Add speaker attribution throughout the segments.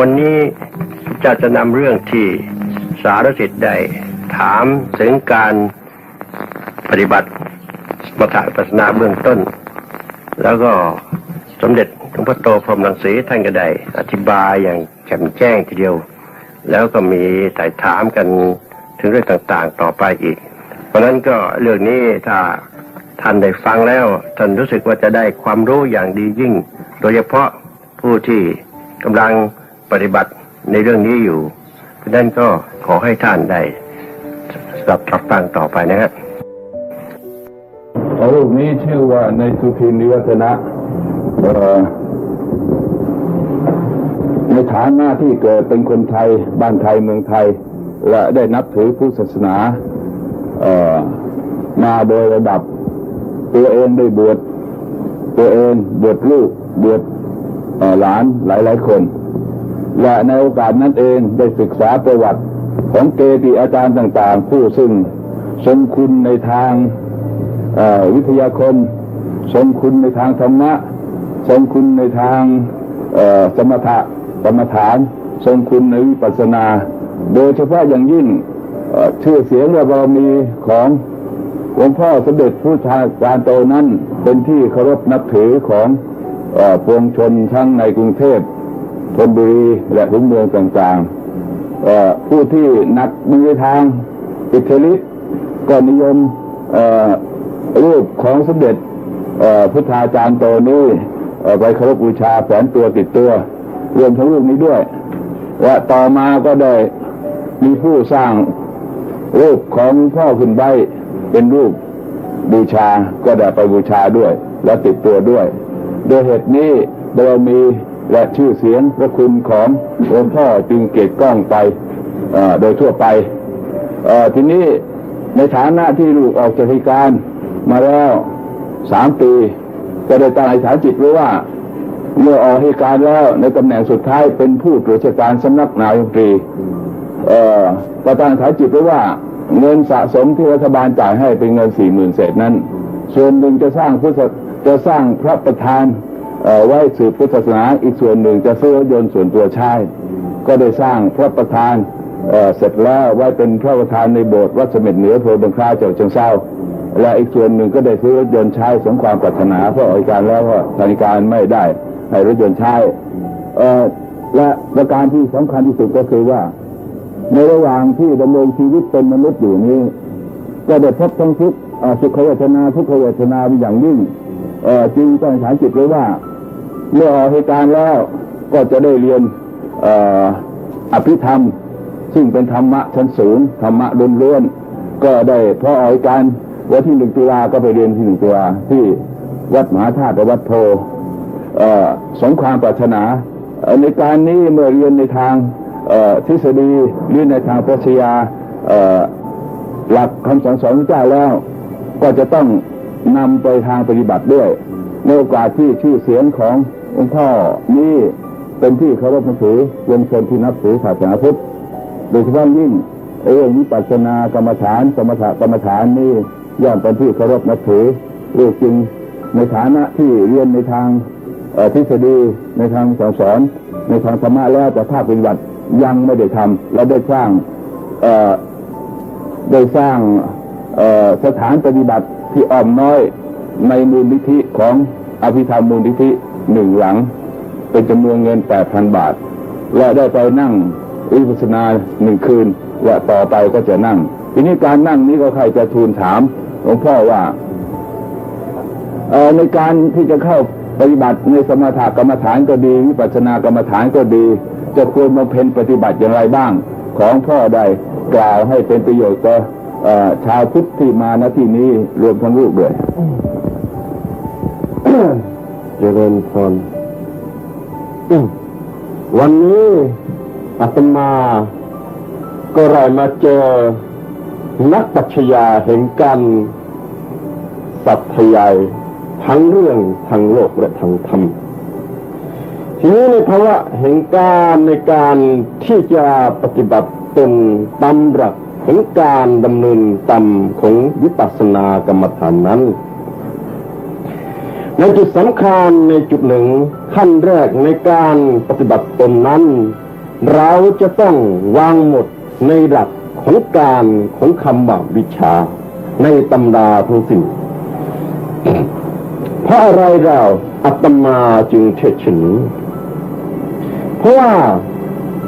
Speaker 1: วันนี้จะจะนำเรื่องที่สารสิทธิ์ได้ถามถึงการปฏิบัติมถะวิปัสนาเบื้องต้น แล้วก็สมเด็จหลวงพ่อโตพรหมรังสีท่านก็ได้อธิบายอย่างแจ่มแจ้งทีเดียว แล้วก็มีถ่ายถามกันถึงเรื่องต่างๆต่อไปอีก เพราะนั้นก็เรื่องนี้ถ้าท่านได้ฟังแล้วท่านรู้สึกว่าจะได้ความรู้อย่างดียิ่ง โดยเฉพาะผู้ที่กำลัง ปฏิบัติในเรื่องนี้อยู่ เพราะนั้นก็ขอให้ท่านได้สับรับฟังต่อไปนะครับ
Speaker 2: รูปนี้ชื่อว่าในสุทินนิวัฒนะในฐานะที่เกิดเป็นคนไทยบ้านไทยเมืองไทย และได้นับถือพุทธศาสนาเออมาโดยระดับ ตัวเองได้บวชตัวเองบวชลูกบวชเอ่อหลานหลายคน และในโอกาสนั้นเองได้ศึกษาประวัติของเกจิอาจารย์ต่างๆ ผู้ซึ่งทรงคุณในทางวิทยาคม ทรงคุณในทางธรรมะ ทรงคุณในทางสมถะกรรมฐาน ทรงคุณในวิปัสสนา โดยเฉพาะอย่างยิ่งชื่อเสียงและบารมีของหลวงพ่อสมเด็จผู้ชาการโตนั้นเป็นที่เคารพนับถือของอปวงชนทั้งในกรุงเทพ ธนบุรีและทุกเมืองต่างๆผู้ที่นักมือทางอิทธิฤทธิ์ก็นิยมรูปของสมเด็จพุทธาจารย์โตนี่ไปเคารพบูชาแฝงตัวติดตัว รวมทั้งรูปนี้ด้วยและต่อมาก็ได้มีผู้สร้างรูปของพ่อคุณใบเป็นรูปบูชาก็ได้ไปบูชาด้วย และติดตัวด้วย โดยเหตุนี้บามี และชื่อเสียงพระคุณของหลวงพ่อจึงเกิดก้องไปโดยทั่วไปทีนี้ในฐานะที่ลูกออกจากราชการมาแล้วสามปี ก็ได้ตั้งอธิษฐานจิตไว้ว่า เมื่อออกเหตุการแล้วในตำแหน่งสุดท้ายเป็นผู้ตรวจการสำนักนายกรีเอ่อประธานฐานจิตไว้ว่าเงินสะสมที่รัฐบาลจ่ายให้เป็นเงินสี่หมื่นเศษนั้น ส่วนหนึ่งจะสร้างพุทธจะสร้างพระประธาน ไว้สืบพุทธศาสนาอีกส่วนหนึ่งจะซื้อรถยนต์ส่วนตัวใช้ก็ได้สร้างพระประธานเเสร็จแล้วไว้เป็นพระประธานในโบสถ์วัดเสม็ดเหนืออำเภอบังคลาจังหวัดเชียงเทราและอีกส่วนหนึ่งก็ได้ซื้อรถยนต์ใช้สมความปรารถนาเพราะอธิการแล้วว่าธนาการไม่ได้ให้รถยนต์ใช้และประการที่สำคัญที่สุดก็คือว่า ในระหว่างที่ดำรงชีวิตเป็นมนุษย์อยู่นี้ ก็ได้พบทั้งทุกข์อ่าสุขเวทนาทุกขเวทนาเป็นอย่างยิ่งจึงต้องฐานจิตไว้ว่า เมื่อออกเหตุการณ์แล้วก็จะได้เรียนออภิธรรม ซึ่งเป็นธรรมะชั้นสูงธรรมะล้วนๆก็ได้พอออกเหตุการณ์วันที่หนึ่งตุลาก็ไปเรียนที่หนึ่งตุลาที่วัดมหาธาตุวัดโพสงความปรารถนาในการนี้เมื่อเรียนในทางทฤษฎีเรียนในทางปรัชญาหลักคำสอนสอนพระเจ้าแล้ว ก็จะต้องนำไปทางปฏิบัติด้วย ในโอกาสที่ชื่อเสียงขององค์พ่อนี้เป็นที่เคารพนับถือวงชนที่นับถือศาสนาพุทธโดยเฉพาะยิ่งเรื่องวิปัสสนากรรมฐานสมถกรรมฐานนี่ย่อมเป็นที่เคารพนับถือเรื่องจริงในฐานะที่เรียนในทางทฤษฎีในทางสอนสอนในทางธรรมะแล้วแต่ภาคปฏิบัติยังไม่ได้ทำและได้สร้างได้สร้างสถานปฏิบัติที่อ้อมน้อย ในมูลนิธิของอภิธรรมมูลนิธิหนึ่งหลัง เป็นจำนวนเงินแปดพันบาท และได้ไปนั่งวิปัสนาหนึ่งคืน และต่อไปก็จะนั่ง ทีนี้การนั่งนี้ก็ใครจะทูลถามหลวงพ่อว่าเอ่อในการที่จะเข้าปฏิบัติในสมถกรรมฐานก็ดี วิปัสสนากรรมฐานก็ดี จะควรมาเพ็ญปฏิบัติอย่างไรบ้าง ของพ่อได้กล่าวให้เป็นประโยชน์ต่อชาวพุทธที่มาณที่นี้รวมทั้งลูกด้วย
Speaker 1: เจริญพรวันนี้อาตมา ก็ได้มาเจอ นักปัชญาแห่งการสัตยายทั้งเรื่องทางโลกและทางธรรม ทีนี้ในภาวะแห่งการในการที่จะปฏิบัติตนตามหลักแห่งการดำเนินตามของวิปัสสนากรรมฐานนั้น
Speaker 3: ในจุดสำคัญในจุดหนึ่งขั้นแรกในการปฏิบัติตนนั้น เราจะต้องวางหมดในหลักของการของคำว่าวิชา ในตำราทั้งสิ้นเพราะอะไรเราอัตมาจึงเทศชนนี้เพราะว่า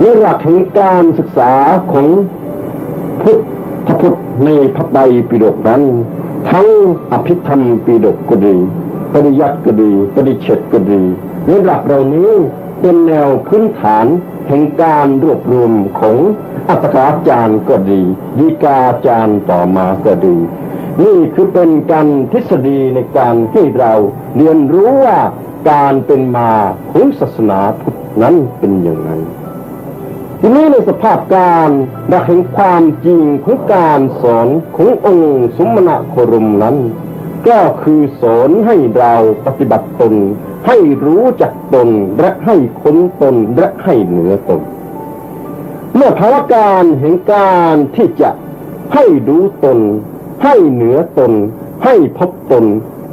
Speaker 3: ในหลักแห่งการศึกษาของพุทธพุทธในพระไตรปิฎกนั้น ทั้งอภิธรรมปิฎกก็ดี ปริยัติก็ดี ปริเชตก็ดีในหลักเหล่านี้เป็นแนวพื้นฐานแห่งการรวบรวมของอัตถาจารย์ก็ดีดีกาจารย์ต่อมาก็ดี นี่คือเป็นการทฤษฎีในการให้เราเรียนรู้ว่าการเป็นมาของศาสนาพุทธนั้นเป็นอย่างไรทีนี้ในสภาพการดักแห่งความจริงของการสอนขององค์สมณะโครมนั้น ก็คือสอนให้เราปฏิบัติตน ให้รู้จักตนและให้ค้นตนและให้เหนือตน เมื่อภาวะการแห่งการที่จะให้รู้ตน ให้เหนือตน ให้พบตน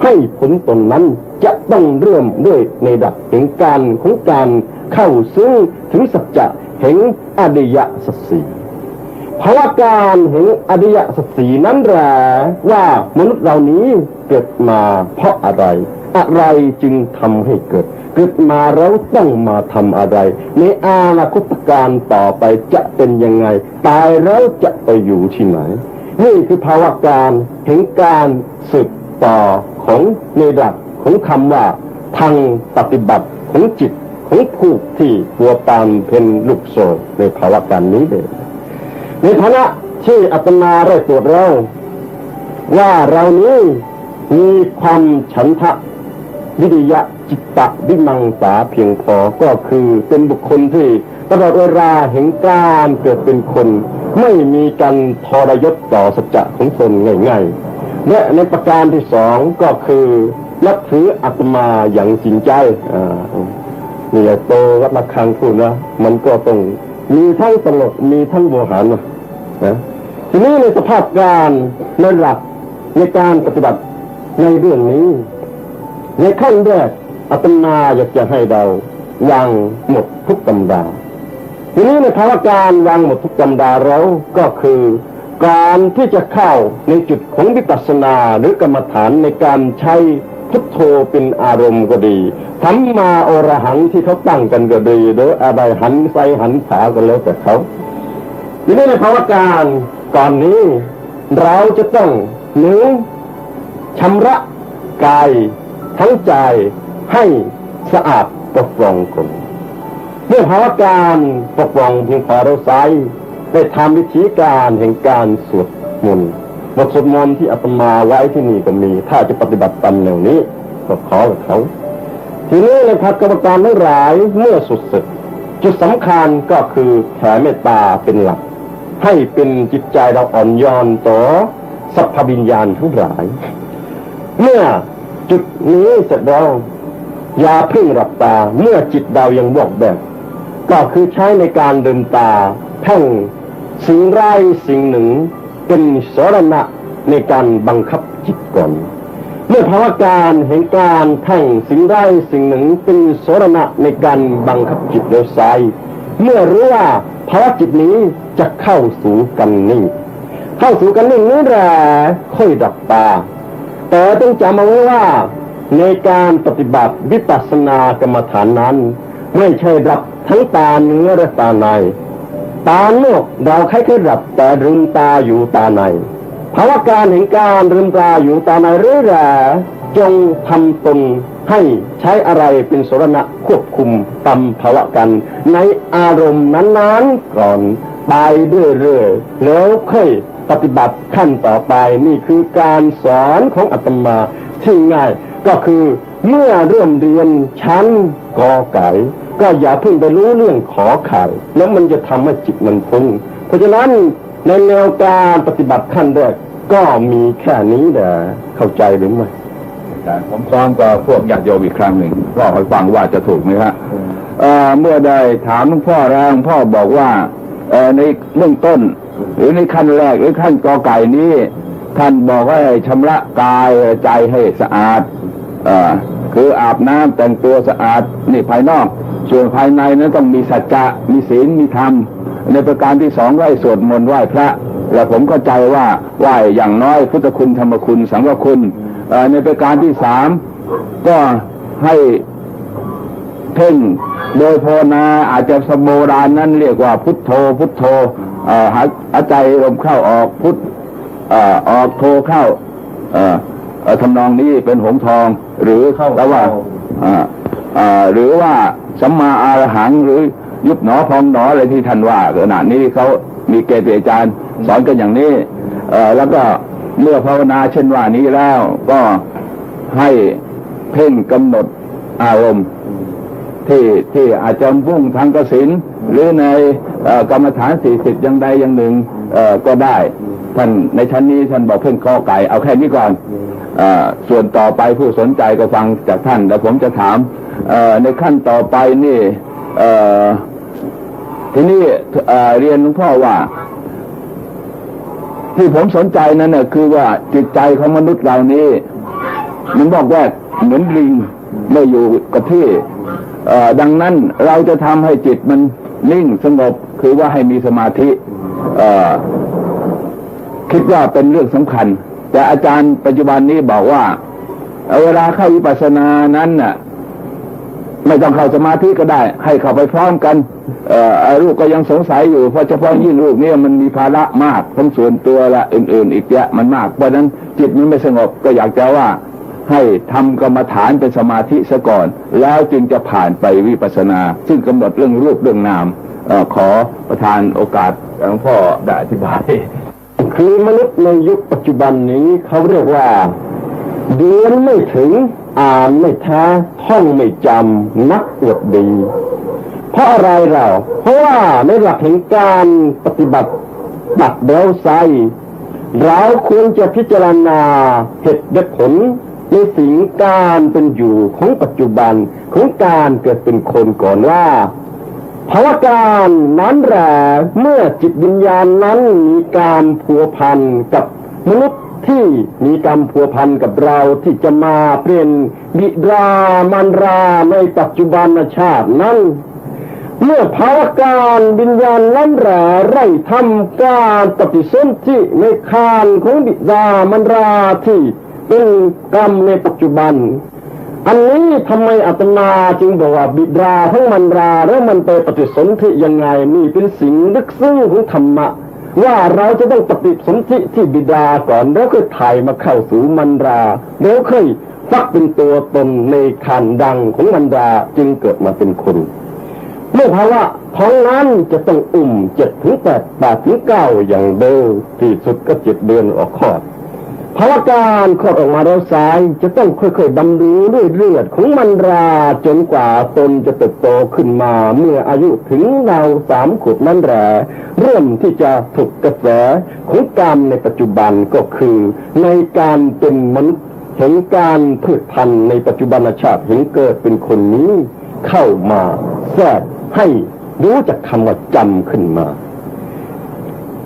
Speaker 3: ให้พ้นตนนั้นจะต้องเริ่มด้วยในดับแห่งการของการเข้าซึ่งถึงสัจจะแห่งอริยสัจสี ภาวะการแห่งอริยสัจสีนั้นแหละว่ามนุษย์เหล่านี้เกิดมาเพราะอะไร อะไรจึงทำให้เกิด เกิดมาแล้วต้องมาทำอะไร ในอนาคตการต่อไปจะเป็นยังไง ตายแล้วจะไปอยู่ที่ไหนนี่คือภาวะการแห่งการสืบต่อของในหลักของคำว่าทางปฏิบัติของจิตของผู้ที่หัวปานเป็นลูกโซในภาวะการนี้เลย ในฐานะที่อาตมาได้ตรวจแล้วว่าเรานี้มีความฉันทะวิริยะจิตตะวิมังสาเพียงพอก็คือเป็นบุคคลที่ตลอดเวลาแห่งการเกิดเป็นคน ไม่มีการทรยศต่อสัจจะของตนง่ายๆและในประการที่สองก็คือนับถืออาตมาอย่างจริงใจอ่านี่ไอ้โตวัดระฆังพูดนะมันก็ต้องมีทั้งตลกมีทั้งโวหารนะ นะทีนี้ในสภาพการในหลักในการปฏิบัติในเรื่องนี้ ในขั้นแรกอาตมาอยากจะให้เราวางหมดทุกตำดาทีนี้ในภาวะการวางหมดทุกตำดาแล้วก็คือการที่จะเข้าในจุดของวิปัสสนาหรือกรรมฐานในการใช้พุทโธเป็นอารมณ์ก็ดีธรรมาอรหังที่เขาตั้งกันก็ดีหรืออะไรหันไปหันขาก็แล้วแต่เขา ทีนี้ในภาวะการก่อนนี้ เราจะต้องหนึ่งชำระกายทั้งใจให้สะอาดปกปรองก่อนเมื่อภาวะการปกปรองเพียงพอเราใช้ได้ทำวิธีการแห่งการสวดมนต์บทสวดมนต์ที่อาตมาไว้ที่นี่ก็มี ถ้าจะปฏิบัติตามแนวนี้ก็ขอกับเขาทีนี้ในพักกรรมการทั้งหลายเมื่อสุดสึกจุดสำคัญก็คือแผ่เมตตาเป็นหลัก ให้เป็นจิตใจเราอ่อนโยนต่อสัพพวิญญาณทั้งหลาย เมื่อจุดนี้เสร็จแล้วยาเพิ่งหลับตาเมื่อจิตเรายังบอกแบบ ก็คือใช้ในการเดินตาแพ่งสิ่งไร้สิ่งหนึ่ง เป็นสรณะในการบังคับจิตก่อนเมื่อภาวะการแห่งการแท่งสิ่งใดสิ่งหนึ่งเป็นสรณะในการบังคับจิตโดยไซเมื่อรู้ว่า ภาวะจิตนี้จะเข้าสู่กันนิ่ง เข้าสู่กันนิ่งนี้แหละค่อยดับตา แต่ต้องจำเอาไว้ว่า ในการปฏิบัติวิปัสสนากรรมฐานนั้น ไม่ใช่ดับทั้งตาเนื้อและตาในตานอกเราแค่แค่ดับแต่ลืมตาอยู่ตาในภาวะการแห่งการลืมตาอยู่ตาในเรื่อยแร่จงทำตน ให้ใช้อะไรเป็นสรณะควบคุมตามภาวะกัน ในอารมณ์นั้นๆก่อนไปเรื่อยๆแล้วค่อยปฏิบัติขั้นต่อไปนี่คือการสอนของอาตมาที่ง่ายก็คือเมื่อเริ่มเรียนชั้นกอไก่ก็อย่าเพิ่งไปรู้เรื่องขอไข่แล้วมันจะทำให้จิตมันฟุ้งเพราะฉะนั้นในแนวการปฏิบัติขั้นแรกก็มีแค่นี้แหละเข้าใจหรือไม่
Speaker 2: ผมซ้อมกับพวกญาติโยมอีกครั้งหนึ่งรอให้ฟังว่าจะถูกไหมฮะเอ่อเมื่อได้ถามหลวงพ่อแล้วหลวงพ่อบอกว่าเอ่อในเรื่องต้น หรือในขั้นแรกหรือขั้นกอไก่นี้ ท่านบอกว่าให้ชำระกายใจให้สะอาดเอ่อคืออาบน้ำแต่งตัวสะอาดนี่ภายนอก ส่วนภายในนั้นต้องมีสัจจะมีศีลมีธรรม ในประการที่สองไหว้สวดมนต์ไหว้พระ และผมเข้าใจว่าไหว้อย่างน้อยพุทธคุณธรรมคุณสังฆคุณเอ่อ ในประการที่สามก็ให้เพ่งโดยภาวนาอาจจะสมโบราณนั้นเรียกว่าพุทโธ พุทโธอ่อหายใจลมเข้าออกพุทออกโธเข้าเอ่อเอ่อทำนองนี้เป็นหงทอง หรือเข้าแล้วว่าหรือว่าสัมมาอารหังหรือยุบหนอพองหนออะไรที่ท่านว่าขณะนี้เขามีเกจิอาจารย์สอนกันอย่างนี้แล้วก็ เมื่อภาวนาเช่นว่านี้แล้วก็ให้เพ่งกำหนดอารมณ์ ที่ที่อาจจะพุ่งทางกสินหรือในอกรรมฐานสี่สิบอย่างใดอย่างหนึ่งก็ได้ท่านในชั้นนี้ท่านบอกเพ่งข้อไก่เอาแค่นี้ก่อนอส่วนต่อไปผู้สนใจก็ฟังจากท่านแล้วผมจะถามในขั้นต่อไปนี่เอ่อทีนี้เอ่อเรียนหลวงพ่อว่า ที่ผมสนใจนั้นน่ะคือว่าจิตใจของมนุษย์เหล่านี้มันบอกว่าเหมือนลิงไม่อยู่กับที่ดังนั้นเราจะทำให้จิตมันนิ่งสงบคือว่าให้มีสมาธิคิดว่าเป็นเรื่องสำคัญ แต่อาจารย์ปัจจุบันนี้บอกว่าเอ่อเวลาเข้าวิปัสสนานั้นน่ะ ไม่ต้องเข้าสมาธิก็ได้ ให้เข้าไปพร้อมกันเอ่อลูกก็ยังสงสัยอยู่ เพราะเฉพาะยิ่งลูกเนี่ยมันมีภาระมากทั้งส่วนตัวและอื่น ๆ อีกเยอะมันมาก เพราะฉะนั้นจิตมันไม่สงบก็อยากจะว่าให้ทำกรรมฐานเป็นสมาธิซะก่อน แล้วจึงจะผ่านไปวิปัสสนา ซึ่งกำหนดเรื่องรูปเรื่องนามเออขอประทานโอกาสหลวงพ่อได้อธิบาย
Speaker 3: คือมนุษย์ในยุคปัจจุบันนี้เขาเรียกว่าเรียนไม่ถึง อ่านไม่แท้ท่องไม่จำนักอวดดี เพราะอะไรเรา เพราะว่าในหลักแห่งการปฏิบัติตัดเดวไซเราควรจะพิจารณาเหตุและผลในสิ่งการเป็นอยู่ของปัจจุบันของการเกิดเป็นคนก่อนว่าภาวะการนั้นแหละเมื่อจิตวิญญาณนั้นมีการพัวพันกับมนุษย์ ที่มีการพัวพันกับเราที่จะมาเป็นบิดามาราในปัจจุบันชาตินั้น เมื่อภาวการวิญญาณนั้นแหละไร่ทำการปฏิสนธิในคานของบิดามาราที่เป็นกรรมในปัจจุบัน อันนี้ทำไมอาตมาจึงบอกว่าบิดาทั้งมันราแล้วมันไปปฏิสนธิยังไงนี่เป็นสิ่งลึกซึ้งของธรรมะ ว่าเราจะต้องปฏิสนธิที่บิดาก่อนแล้วค่อยถ่ายมาเข้าสู่มันราแล้วค่อยฟักเป็นตัวตนในคันดังของมันราจึงเกิดมาเป็นคนเมื่อภาวะท้องนั้นจะต้องอุ่มเจ็ดถึงแปดแปดถึงเก้าอย่างเดิมที่สุดก็เจ็ดเดือนออกคลอด ภาวะการคลอดออกมาแล้วซ้ายจะต้องค่อยๆดำรงด้วยเลือดของมันราจนกว่าตนจะเติบโตขึ้นมาเมื่ออายุถึงราวสามขวบนั่นแหละเริ่มที่จะถูกกระแสของกรรมในปัจจุบันก็คือ ในการเป็นมนุษย์เห็นการพืชพันธุ์ในปัจจุบันชาติเห็นเกิดเป็นคนนี้เข้ามาแทรกให้รู้จักคำว่าจำขึ้นมา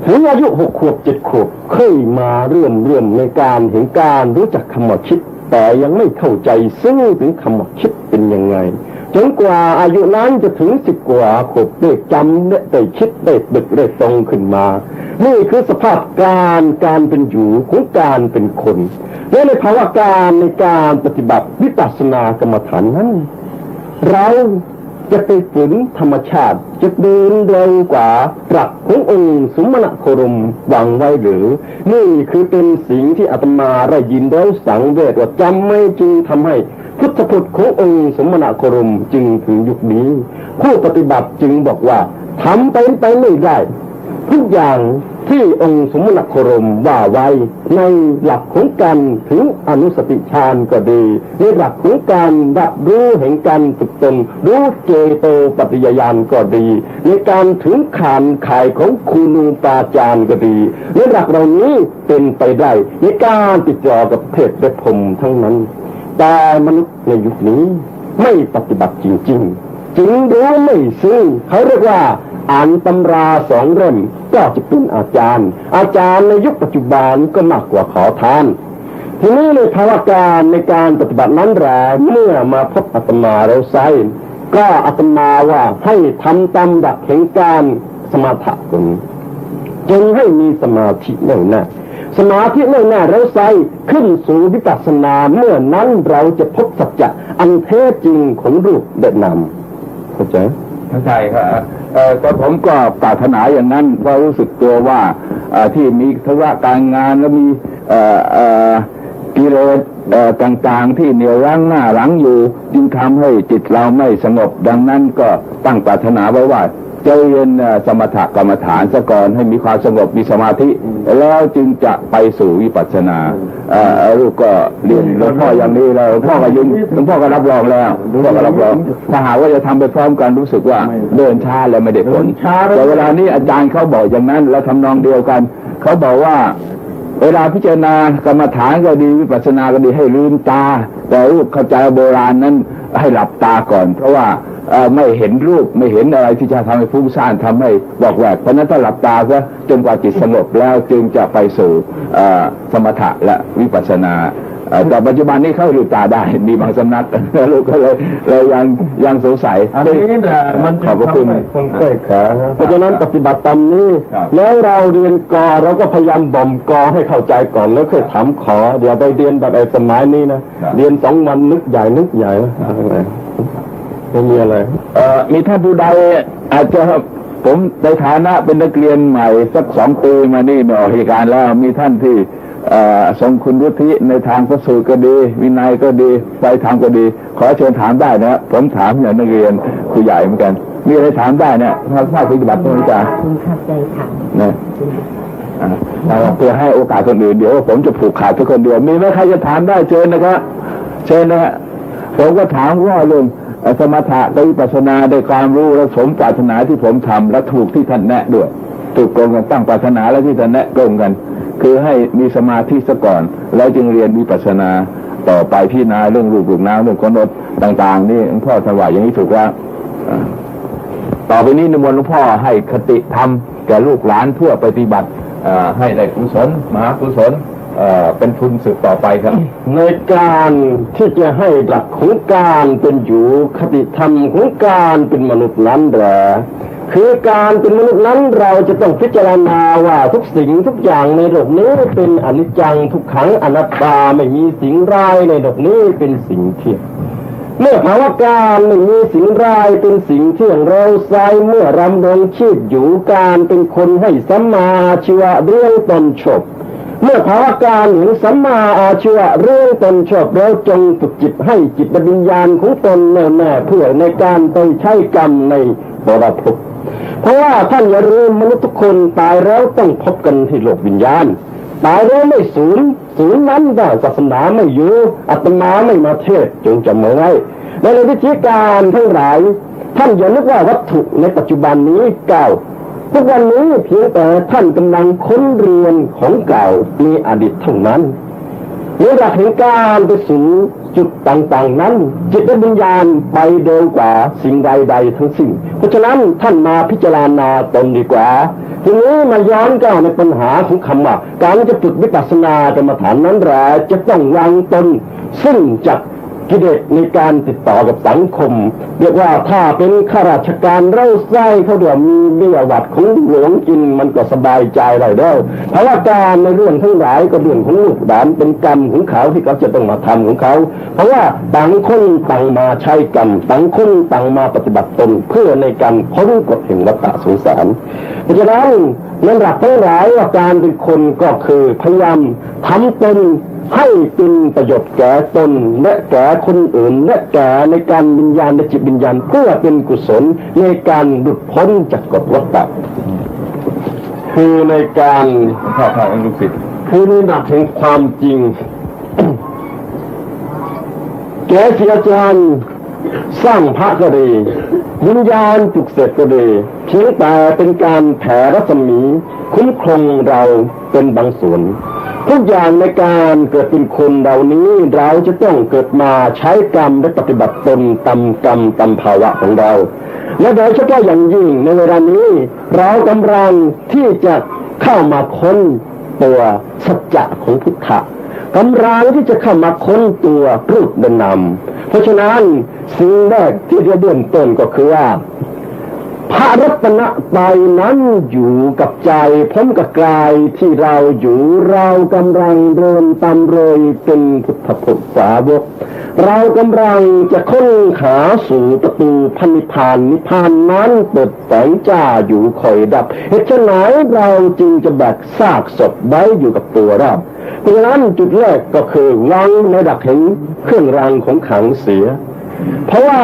Speaker 3: ถึงอายุหกขวบเจ็ดขวบเคยมาเรื่อมเรื่อมในการเห็นการรู้จักคำว่าคิด แต่ยังไม่เข้าใจซึ่งถึงคำว่าคิดเป็นยังไงจนกว่าอายุนั้นจะถึงสิบกว่าขวบได้จำได้คิดได้ดึกได้ตรงขึ้นมา นี่คือสภาพการการเป็นอยู่ของการเป็นคน และในภาวะการในการปฏิบัติวิปัสสนากรรมฐานนั้น เรา จะไปฝืนธรรมชาติ จะเดินเร็วกว่าหลักขององค์สมณโคดมหวังไว้หรือ นี่คือเป็นสิ่งที่อาตมาได้ยินแล้วสังเวชว่าจำไม่จึงทำให้ พุทธพุทธขององค์สมณโคดมจึงถึงยุคนี้ ผู้ปฏิบัติจึงบอกว่าทำไปไปไม่ได้ ทุกอย่าง ที่องค์สมณโครมว่าไว้ ในหลักของการถึงอนุสติฌานก็ดี ในหลักของการรับรู้แห่งการฝึกตนรู้เจโตปฏิยญาณก็ดี ในการถึงขานขายของครูนูปาจารย์ก็ดีในหลักเหล่านี้เป็นไปได้ในการติดต่อกับเทศและพรมทั้งนั้น แต่มนุษย์ในยุคนี้ไม่ปฏิบัติจริง ๆ จึงรู้ไม่ซึ้งเขาเรียกว่าอ่านตำราสองเล่ม ก็จะเป็นอาจารย์ อาจารย์ในยุคปัจจุบันก็มากกว่าขอทานทีนี้ในภาวะการในการปฏิบัตินั้นแหละเมื่อมาพบอาตมาแล้วไซก็อาตมาว่าให้ทำตามดักแห่งการสมาธิคนจงให้มีสมาธิแน่วแน่สมาธิแน่วแน่แล้วไซขึ้นสู่วิปัสสนาเมื่อนั้นเราจะพบสัจจะอันแท้จริงของรูปเด็ดนำเข้าใจ
Speaker 2: เข้าใจครับ แต่ผมก็ปรารถนาอย่างนั้นเพราะรู้สึกตัวว่าที่มีธุระการงานแล้วมีเอ่อเอ่อกิเลสต่างๆที่เหนียวรั้งหน้ารั้งอยู่ จึงทำให้จิตเราไม่สงบดังนั้นก็ตั้งปรารถนาไว้ว่า จเรียนสมถกรรมฐานซะก่อนให้มีความสงบมีสมาธิ แล้วจึงจะไปสู่วิปัสสนาเอ่อลูกก็เรียนหลวงพ่ออย่างนี้แล้วหลวงพ่อก็ยืนหลวงพ่อก็รับรองแล้วหลวงพ่อก็รับรองถ้าหากว่าจะทำไปพร้อมกันรู้สึกว่าเดินช้าแล้วไม่ได้ผลแต่เวลานี้อาจารย์เขาบอกอย่างนั้นแล้วทำนองเดียวกัน เขาบอกว่าเวลาพิจารณากรรมฐานก็ดีวิปัสสนาก็ดีให้ลืมตา แต่รูปเข้าใจโบราณนั้นให้หลับตาก่อน เพราะว่า ไม่เห็นรูปไม่เห็นอะไรที่จะทำให้ฟุ้งซ่านทำให้บอกแหวกเพราะฉะนั้นถ้าหลับตาก็จนกว่าจิตสงบแล้วจึงจะไปสู่เอ่อสมถะและวิปัสสนาเอ่อแต่ปัจจุบันนี้เข้าลืมตาได้มีบางสำนักลูกก็เลยเลยยังยังสงสัย
Speaker 1: อันนี้แหละมัน
Speaker 2: ขอบพระคุณ
Speaker 1: คนใกล้ขา
Speaker 3: เพราะฉะนั้นปฏิบัติตามนี้
Speaker 2: ครับ
Speaker 3: แล้วเราเรียนกอเราก็พยายามบ่มกอให้เข้าใจก่อนแล้วค่อยถามขอเดี๋ยวไปเรียนแบบไอ้สมัยนี้นะเรียนสองวันนึกใหญ่นึกใหญ่นะ ไม่มีอะไร
Speaker 2: เอ่อมีท่านผู้ใดอาจจะผมในฐานะเป็นนักเรียนใหม่ สักสองปีมานี่หน่อยเหตุการณ์แล้วมีท่านที่เอ่อทรงคุณวุฒิในทางพระสูตรก็ดี วินัยก็ดีไปทางก็ดี ขอเชิญถามได้นะผมถามอย่างนักเรียนครูใหญ่เหมือนกัน มีอะไรถามได้เนี่ยภาคภาคปฏิบัติตรงนี้จ้า
Speaker 4: คุณเข้าใจค่ะ
Speaker 2: นะอ่าเอาเพื่อให้โอกาสคนอื่นเดี๋ยวผมจะผูกขาดทุกคนเดียวมีไหมใครจะถามได้เชิญนะครับเชิญนะฮะผมก็ถามว่าเรื่องเอ่อ สมถะกับวิปัสนาได้ความรู้และสมปรารถนาที่ผมทำและถูกที่ท่านแนะด้วยถูกตรงกันตั้งปรารถนาและที่ท่านแนะตรงกัน คือให้มีสมาธิซะก่อน แล้วจึงเรียนวิปัสนาต่อไปพี่นาเรื่องรูปรูปน้ำเรื่องกนดต่าง ๆ นี่หลวงพ่อถวายอย่างนี้ถูกแล้วอ่าต่อไปนี้นิมนต์หลวงพ่อให้คติธรรมแก่ลูกหลานเพื่อปฏิบัติให้ได้กุศลมหากุศล เป็นทุนสืบต่อไปครับ
Speaker 3: ในการที่จะให้หลักของการเป็นอยู่คติธรรมของการเป็นมนุษย์นั้นแหละคือการเป็นมนุษย์นั้นเราจะต้องพิจารณาว่าทุกสิ่งทุกอย่างในโลกนี้เป็นอนิจจังทุกขังอนัตตาไม่มีสิ่งร้ายในโลกนี้เป็นสิ่งเที่ยงเมื่อภาวะการไม่มีสิ่งร้ายเป็นสิ่งเที่ยงเราใสเมื่อรำรงชีพอยู่การเป็นคนให้สัมมาอาชีวะเรื่องตนชบ เมื่อภาวะการเห็นสัมมาอาชีวะเรื่องตนชอบแล้วจงฝึกจิตให้จิตวิญญาณของตนแน่แน่เพื่อในการไปใช้กรรมในปรภพเพราะว่าท่านอย่าลืมมนุษย์ทุกคนตายแล้วต้องพบกันที่โลกวิญญาณตายแล้วไม่สูญสูญนั้นได้ศาสนาไม่อยู่อาตมาไม่มาเทศจงจำไว้ในวิธีการทั้งหลาย ท่านอย่านึกว่าวัตถุในปัจจุบันนี้เก่า ทุกวันนี้เพียงแต่ท่านกำลังค้นเรียนของเก่ามีอดีตเท่านั้นในหลักแห่งการไปสู่จุดต่างๆนั้น จิตและวิญญาณไปเร็วกว่าสิ่งใดๆทั้งสิ้นเพราะฉะนั้นท่านมาพิจารณาตนดีกว่า ทีนี้มาย้อนก้าวในปัญหาของคำว่า การจะฝึกวิปัสสนากรรมฐานนั้นแหละจะต้องวางตนซึ่งจาก กิเลสในการติดต่อกับสังคม เรียกว่าถ้าเป็นข้าราชการเล่าไส้เขาเดี๋ยวมีเบี้ยหวัดของหลวงกินมันก็สบายใจได้เด้อเพราะว่าการในเรื่องทั้งหลายก็เรื่องของลูกหลานเป็นกรรมของเขาที่เขาจะต้องมาทำของเขา เพราะว่าต่างคนต่างมาใช้กรรมต่างคนต่างมาปฏิบัติตนเพื่อในการพ้นกฎแห่งวัฏสงสารเพราะฉะนั้นนั่นหลักทั้งหลายว่าการเป็นคนก็คือพยายามทำตนให้เป็นประโยชน์แก่ตนและแก่คนอื่นและแก่ในการวิญญาณและจิตวิญญาณเพื่อเป็นกุศลในการหลุดพ้นจากกฎวัฏฏะคือในการ
Speaker 2: พ่อพ่อให้ลูกศิษย์
Speaker 3: คือในหลักแห่งความจริง แกเสียจารย์สร้างพระก็ดีวิญญาณปลุกเสกก็ดีเพียงแต่เป็นการแผ่รัศมี คุ้มครองเราเป็นบางส่วน ทุกอย่างในการเกิดเป็นคนเหล่านี้เราจะต้องเกิดมาใช้กรรมและปฏิบัติตนตามกรรมตามภาวะของเรา และโดยเฉพาะอย่างยิ่งในเวลานี้ เรากำลังที่จะเข้ามาค้นตัวสัจจะของพุทธะกำลังที่จะเข้ามาค้นตัวรูปนามเพราะฉะนั้นสิ่งแรกที่จะเริ่มต้นก็คือว่า พระรัตนตรัยนั้นอยู่กับใจพ้นกับกายที่เราอยู่เรากำลังเดินตามรอยเป็นพุทธภพสาวกเรากำลังจะค้นหาสู่ประตูพันิพานนิพานนั้นเปิดแสงจ้าอยู่คอยดับเหตุไฉนเราจึงจะแบกซากศพไว้อยู่กับตัวเราเพราะฉะนั้นจุดแรกก็คือวางในดักเห็นเครื่องรางของขังเสีย เพราะว่า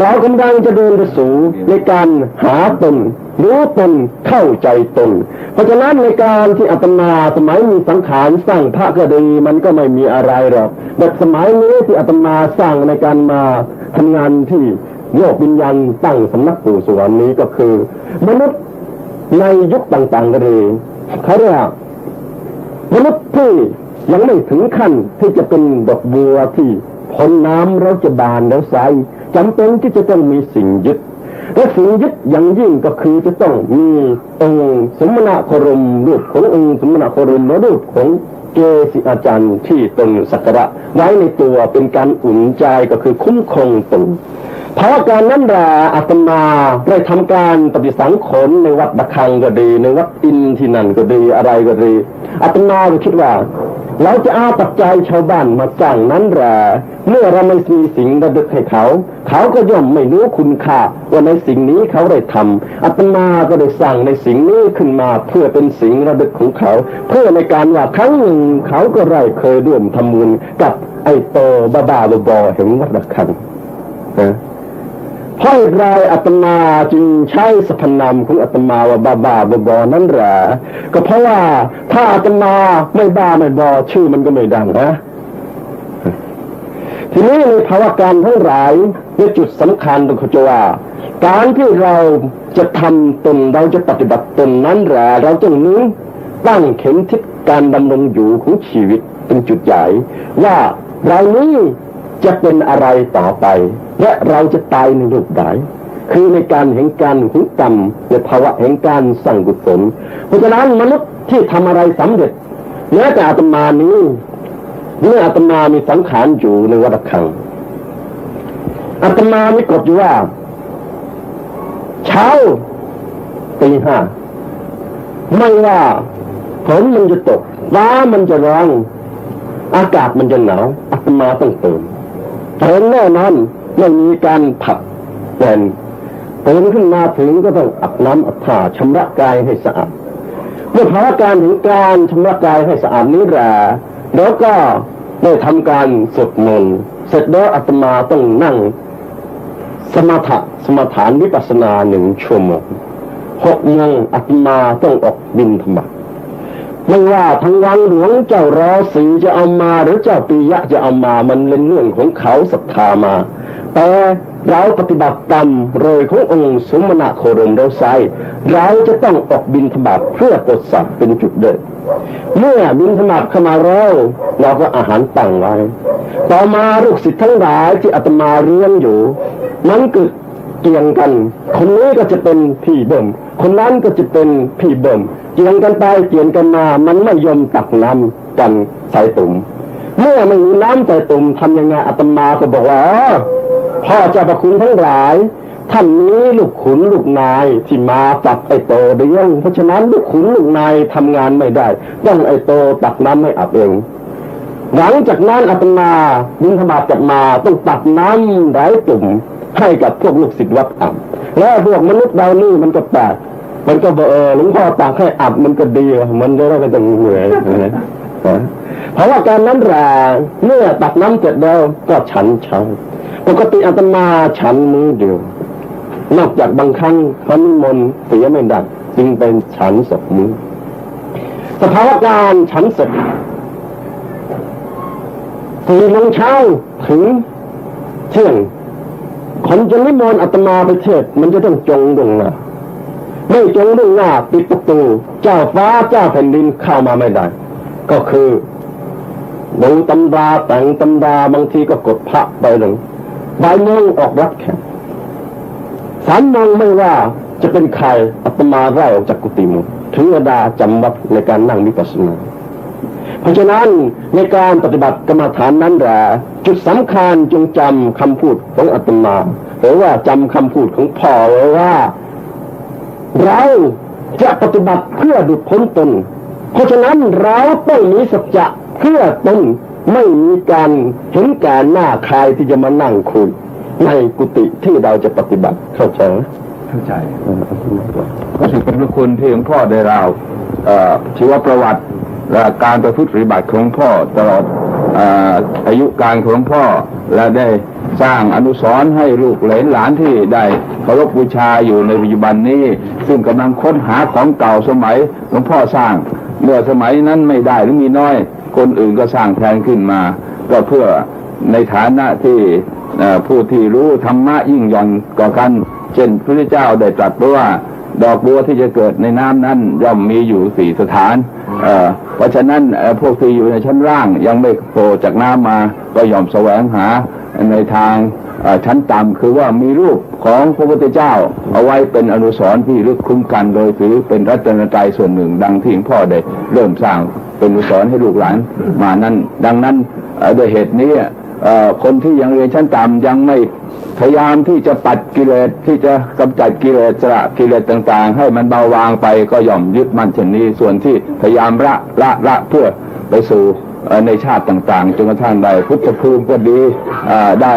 Speaker 3: เรากำลังจะเดินไปสู่ในการหาตนรู้ตนเข้าใจตน เพราะฉะนั้นในการที่อาตมาสมัยมีสังขารสร้างพระก็ดีมันก็ไม่มีอะไรหรอกแต่สมัยนี้ที่อาตมาสร้างในการมาทำงานที่โยกวิญญาณตั้งสำนักปู่สวรรค์นี้ก็คือ มนุษย์ในยุคต่างๆก็ดีเขาเรียกมนุษย์ที่ยังไม่ถึงขั้นที่จะเป็นดอกบัวที่ พ้นน้ำแล้วจะบานแล้วใสจำเป็นที่จะต้องมีสิ่งยึด และสิ่งยึดอย่างยิ่งก็คือจะต้องมีองค์สมณะโครมรูปขององค์สมณะโครมและรูปของเกศิอาจารย์ที่ตนสักการะไว้ในตัวเป็นการอุ่นใจก็คือคุ้มครองตนเพราะการนั้นแหละอาตมาได้ทำการปฏิสังขรณ์ในวัดระฆังก็ดีในวัดอินที่นั่นก็ดีอะไรก็ดีอาตมาก็คิดว่า เราจะเอาปัจจัยชาวบ้านมาสร้างนั้นแหละเมื่อเราไม่มีสิ่งระลึกให้เขา เขาก็ย่อมไม่รู้คุณค่าว่าในสิ่งนี้เขาได้ทำอาตมาก็ได้สร้างในสิ่งนี้ขึ้นมาเพื่อเป็นสิ่งระลึกของเขา เพื่อในการว่าครั้งหนึ่งเขาก็ได้เคยร่วมทำบุญกับไอโตบ้าบาบอๆแห่งวัดระฆังนะ เพราะไรอาตมาจึงใช้สรรพนามของอาตมาว่าบ้าบาบอบอนั่นแหละก็เพราะว่าถ้าอาตมาไม่บ้าไม่บอชื่อมันก็ไม่ดังนะทีนี้ในภาวะการทั้งหลายในจุดสำคัญตรงคือว่า การที่เราจะทำตนเราจะปฏิบัติตนนั้นแหละเราต้องนึกตั้งเข็มทิศการดำรงอยู่ของชีวิตเป็นจุดใหญ่ว่าเรานี้ จะเป็นอะไรต่อไปและเราจะตายในรูปใดคือในการแห่งการของกรรมในภาวะแห่งการสั่งกุศลเพราะฉะนั้นมนุษย์ที่ทำอะไรสำเร็จแม้แต่อาตมานี้เมื่ออาตมามีสังขารอยู่ในวัดระฆังอาตมามีกฎอยู่ว่า เช้าตีห้าไม่ว่าฝนมันจะตกฟ้ามันจะร้องอากาศมันจะหนาวอาตมาต้องตื่น ตื่นแน่นอนไม่มีการผักแต่นตื่นขึ้นมาถึงก็ต้องอาบน้ำอาบท่าชำระกายให้สะอาดเมื่อภาวะการถึงการชำระกายให้สะอาดนี้แหละแล้วก็ได้ทำการสวดมนต์เสร็จแล้วอาตมาต้องนั่งสมถะสมถานวิปัสสนาหนึ่งชั่วโมงหกโมงอาตมาต้องออกบินธบัต ไม่ว่าทางวังหลวงเจ้ารอสีจะเอามาหรือเจ้าปียะจะเอามามันเป็นเรื่องของเขาศรัทธามา แต่เราปฏิบัติตามโรยขององค์สมณะโคดมเราใสเราจะต้องออกบินธบัตเพื่อปลดสัตว์เป็นจุดเด่นเมื่อบินธบัตเข้ามาแล้วเราก็อาหารตั้งไว้ต่อมาลูกศิษย์ทั้งหลายที่อาตมาเรียนอยู่ นั้นก็ เกี่ยงกัน คนนี้ก็จะเป็นพี่เบิ่ม คนนั้นก็จะเป็นพี่เบิ่ม เกี่ยงกันไปเกี่ยงกันมา มันไม่ยอมตักน้ำกันใส่ตุ่ม เมื่อไม่มีน้ำใส่ตุ่มทำยังไงอาตมาก็บอกว่าพ่อเจ้าประคุณทั้งหลายท่านนี้ลูกขุนลูกนายที่มาจับไอโตเลี้ยงเพราะฉะนั้นลูกขุนลูกนายทำงานไม่ได้ ต้องไอโตตักน้ำให้อาบเอง หลังจากนั้นอาตมาบินธบาตกลับมาต้องตักน้ำไหลตุ่มให้กับพวกลูกศิษย์วัดอ่ำแล้วพวกมนุษย์เรานี่มันก็แปลกมันก็บอกเออหลวงพ่อตักให้อับมันก็ดีมันจะได้ไม่ต้องเหนื่อยนะเพราะว่าการนั้นแหละเมื่อตักน้ำเสร็จแล้วก็ฉันเช้าปกติอาตมาฉันมือเดียวนอกจากบางครั้งพระนิมนต์เสียไม่ได้จึงเป็นฉันสองมือสภาวะการฉันเส ร็จสี่โมงเช้าถึงเที่ยงคนจะนิมนต์อาตมาไปเทศมันจะต้องจงดวงหน้าไม่จงดวงหน้าปิดประตู เจ้าฟ้าเจ้าแผ่นดินเข้ามาไม่ได้ ก็คือดูตำราแต่งตำราบางทีก็กดพระไปหนึ่งบ่ายโมงออกรับแขกสามโมงไม่ว่าจะเป็นใครอาตมาไล่ออกจากกุฏิมดถึงเวลาจำวัดในการนั่งวิปัสสนา เพราะฉะนั้นในการปฏิบัติกรรมฐานนั้นแหละจุดสำคัญจงจำคำพูดของอาตมา หรือว่าจำคำพูดของพ่อไว้ว่า เราจะปฏิบัติเพื่อดุจพ้นตน เพราะฉะนั้นเราต้องมีสัจจะเพื่อตนไม่มีการเห็นแก่หน้าใครที่จะมานั่งคุย ในกุฏิที่เราจะปฏิบัติเข้าใจไหม
Speaker 2: เข้าใจก็ถือเป็นพระคุณที่หลวงพ่อได้เล่าเอ่อชีวประวัติ และการประพฤติปฏิบัติของพ่อตลอดอายุการของพ่อและได้สร้างอนุสรณ์ให้ลูกเหลนหลานที่ได้เคารพบูชาอยู่ในปัจจุบันนี้ ซึ่งกำลังค้นหาของเก่าสมัยหลวงพ่อสร้าง เมื่อสมัยนั้นไม่ได้หรือมีน้อย คนอื่นก็สร้างแทนขึ้นมา ก็เพื่อในฐานะที่ผู้ที่รู้ธรรมะยิ่งย่อนกว่ากัน เช่นพระเจ้าได้ตรัสว้ว่า ดอกบัวที่จะเกิดในน้ำนั้นย่อมมีอยู่สี่สถาน เพราะฉะนั้นพวกที่อยู่ในชั้นล่างยังไม่โผล่จากน้ำมาก็ยอมแสวงหาในทางชั้นต่ำคือว่ามีรูปของพระพุทธเจ้า เอาไว้เป็นอนุสรณ์ที่รึกคุ้มกันโดยถือเป็นรัตนตรัยส่วนหนึ่ง ดังที่หลวงพ่อได้เริ่มสร้างเป็นอนุสรณ์ให้ลูกหลานมานั้นดังนั้นโดยเหตุนี้ คนที่ยังเรียนชั้นต่ำยังไม่พยายามที่จะปัดกิเลสที่จะกำจัดกิเลสละกิเลสต่างๆ ให้มันเบาบางไปก็ย่อมยึดมั่นเช่นนี้ส่วนที่พยายามละละละเพื่อไปสู่ในชาติต่างๆจนกระทั่งได้พุทธภูมิก็ดีเอ่อได้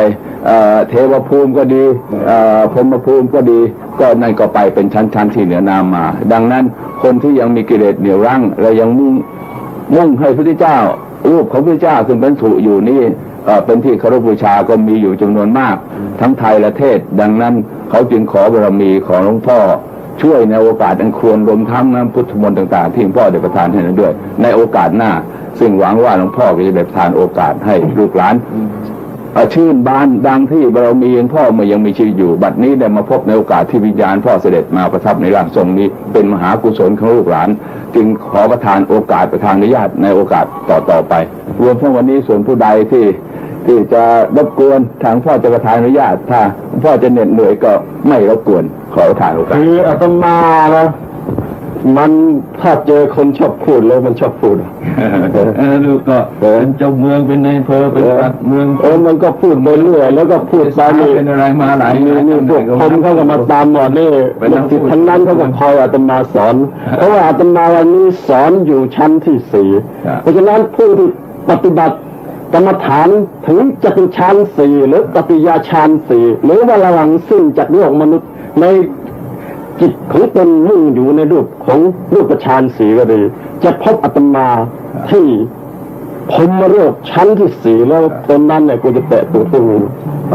Speaker 2: เทวภูมิก็ดีอ่อพรมภูมิก็ดี ก็นั่นก็ไปเป็นชั้นๆที่เหนือนามมา ดังนั้นคนที่ยังมีกิเลสเหนี่ยวรั้งและยังมุ่งมุ่งให้พระพุทธเจ้า รูปของพระพุทธเจ้าซึ่งบรรจุอยู่นี่ เอ่อเป็นที่เคารพบูชาก็มีอยู่จำนวนมาก ทั้งไทยและเทศ ดังนั้นเขาจึงขอบารมีของหลวงพ่อช่วยในโอกาสอันควรรวมทั้งน้ำพุทธมนต์ต่างๆ ที่หลวงพ่อได้ประทานให้นั้นด้วย ในโอกาสหน้า ซึ่งหวังว่าหลวงพ่อก็จะได้ประทานโอกาสให้ลูกหลานเอ่อชื่นบานดังที่บารมีหลวงพ่อเมื่อยังมีชีวิตอยู่ บัดนี้ได้มาพบในโอกาสที่วิญญาณพ่อเสด็จมาประทับในร่างทรงนี้เป็นมหากุศลของลูกหลาน จึงขอประทานโอกาสประทานอนุญาตในโอกาสต่อต่อไป รวมทั้งวันนี้ส่วนผู้ใดที่ ที่จะรบกวนทางพ่อจะประทานอนุญาต ถ้าพ่อจะเหน็ดเหนื่อยก็ไม่รบกวนขอประทานโอกาส
Speaker 3: คืออาตมานะมันถ้าเจอคนชอบพูดแล้วมันชอบพูด
Speaker 2: เออลูกก็เป็นเจ้าเมืองเป็นในอำเภอเป็นปลัดเมือง
Speaker 3: เออมันก็พูดไปเรื่อยแล้วก็พูดไปนี่
Speaker 2: เป็นอะไรมาหลาย
Speaker 3: นี่นี่พวกคนเขาก็มาตามหมดนี่
Speaker 2: เป็นนักพู
Speaker 3: ติ
Speaker 2: ด
Speaker 3: ดทั้งนั้นเขาก็คอยอาตมาสอน เพราะว่าอาตมาวันนี้สอนอยู่ชั้นที่สี่
Speaker 2: ครับ
Speaker 3: เพราะฉะนั้นผู้ที่ปฏิบัติ กรรมฐานถึงจะเป็นชั้นสี่หรือปฏิยาฌานสี่หรือว่าระหวังสิ้นจากโลกมนุษย์ในจิตของตนมุ่งอยู่ในรูปของรูปฌานสี่ก็ดีจะพบอาตมาที่พรมโลกชั้นที่สี่แล้วตอนนั้นเนี่ยกูจะแตะตัวพวกนี้ไป